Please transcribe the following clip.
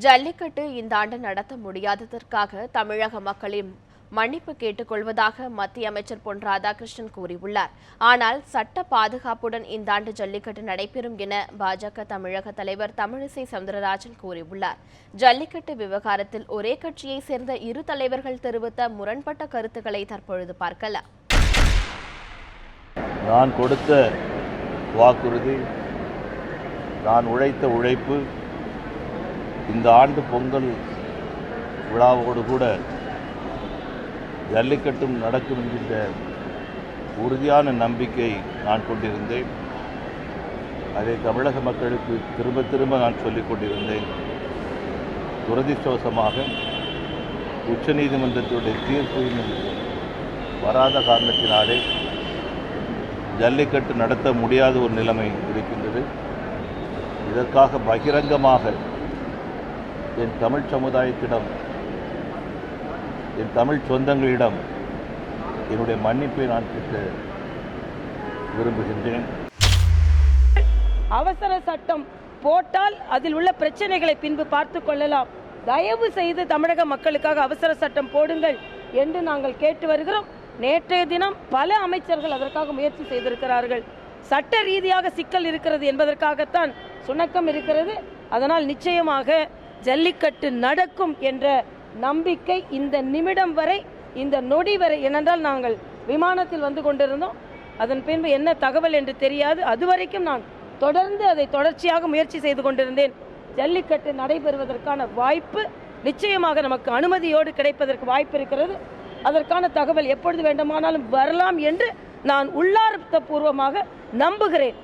ஜல்லிக்கட்டு இந்த ஆண்டு நடத்த முடியாததற்காக தமிழக மக்களின் மன்னிப்பு கேட்டுக்கொள்வதாக மத்திய அமைச்சர் பொன் ராதாகிருஷ்ணன் கூறியுள்ளார். ஆனால் சட்ட பாதுகாப்புடன் இந்த ஆண்டு ஜல்லிக்கட்டு நடைபெறும் என பாஜக தமிழக தலைவர் தமிழிசை சவுந்தரராஜன் கூறியுள்ளார். ஜல்லிக்கட்டு விவகாரத்தில் ஒரே கட்சியைச் சேர்ந்த இரு தலைவர்கள் தெரிவித்த முரண்பட்ட கருத்துக்களை தற்பொழுது பார்க்கலாம். நான் கொடுத்த வாக்குறுதி நான் உழைத்த உழைப்பு இந்த ஆண்டு பொங்கல் விழாவோடு கூட ஜல்லிக்கட்டும் நடக்கும் என்கின்ற உறுதியான நம்பிக்கை நான் கொண்டிருந்தேன். அதை தமிழக மக்களுக்கு திரும்ப திரும்ப நான் சொல்லிக் கொண்டிருந்தேன். துரதிர்ஷ்டவசமாக உச்சநீதிமன்றத்துடைய தீர்ப்பு இன்னும் வராத காரணத்தினாலே ஜல்லிக்கட்டு நடத்த முடியாத ஒரு நிலைமை இருக்கின்றது. இதற்காக பகிரங்கமாக என் தமிழ் சமுதாயத்திடம் என் தமிழ் சொந்தங்களிடம் என்னுடைய மன்னிப்பை நான் கேட்க விரும்புகின்றேன். அவசர சட்டம் போட்டால் அதில் உள்ள பிரச்சனைகளை பின்பு பார்த்து கொள்ளலாம். தயவு செய்து தமிழக மக்களுக்காக அவசர சட்டம் போடுங்கள் என்று நாங்கள் கேட்டு வருகிறோம். நேற்றைய தினம் பல அமைச்சர்கள் அதற்காக முயற்சி செய்திருக்கிறார்கள். சட்ட ரீதியாக சிக்கல் இருக்கிறது என்பதற்காகத்தான் சுணக்கம் இருக்கிறது. அதனால் நிச்சயமாக ஜல்லிக்கட்டு நடக்கும் என்ற நம்பிக்கை இந்த நிமிடம் வரை இந்த நொடி வரை ஏனென்றால் நாங்கள் விமானத்தில் வந்து கொண்டிருந்தோம். அதன் பின்பு என்ன தகவல் என்று தெரியாது. அதுவரைக்கும் நான் தொடர்ந்து அதை தொடர்ச்சியாக முயற்சி செய்து கொண்டிருந்தேன். ஜல்லிக்கட்டு நடைபெறுவதற்கான வாய்ப்பு நிச்சயமாக நமக்கு அனுமதியோடு கிடைப்பதற்கு வாய்ப்பு இருக்கிறது. அதற்கான தகவல் எப்பொழுது வேண்டுமானாலும் வரலாம் என்று நான் உள்ளார்த்தபூர்வமாக நம்புகிறேன்.